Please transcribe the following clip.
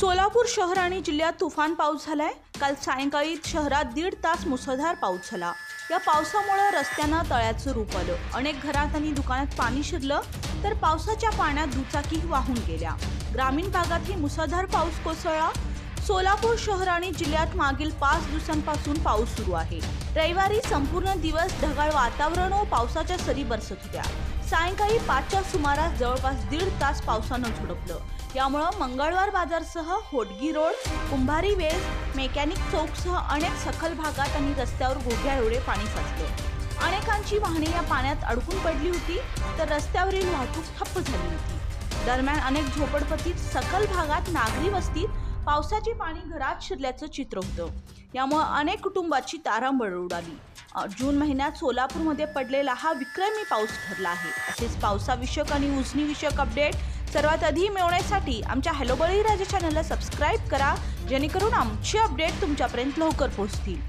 सोलापूर शहर आणि जिल्ह्यात तुफान पाऊस झालाय. काल सायंकाळी शहरात दीड तास मुसळधार पाऊस झाला. या पावसामुळे रस्त्यांना तळ्याचं रूप आलं. अनेक घरात आणि दुकानात पाणी शिरलं तर पावसाच्या पाण्यात दुचाकी वाहून गेल्या. ग्रामीण भागातही मुसळधार पाऊस कोसळला सोलापूर शहर आणि जिल्ह्यात मागील पाच दिवसांपासून पाऊस सुरू आहे. रविवारी संपूर्ण दिवस ढगाळ वातावरण व पावसाच्या सरी बरसत होत्या. सायंकाळी पाचच्या सुमारास जवळपास दीड तास पावसानं झोडपलं. यामुळं मंगळवार बाजारसह होटगी रोड कुंभारी वेस मेकॅनिक चौकसह अनेक सखल भागात आणि रस्त्यावर गोघ्या एवढे पाणी साचले. अनेकांची वाहने या पाण्यात अडकून पडली होती तर रस्त्यावरील वाहतूक ठप्प झाली होती. दरम्यान अनेक झोपडपट्टीत सखल भागात नागरी वस्तीत पावसाचे पाणी घरात शिरल्याचं चित्र होतं. यामुळे अनेक कुटुंबाची तारांबळ उडाली जून महिन्यात सोलापूरमध्ये पडलेला हा विक्रमी पाऊस ठरला आहे. असेच पावसाविषयक आणि उजनीविषयक अपडेट सर्वात आधी मिळवण्यासाठी आमच्या हॅलो बळीराजा चॅनलला सबस्क्राईब करा जेणेकरून आमचे अपडेट तुमच्यापर्यंत लवकर पोहोचतील.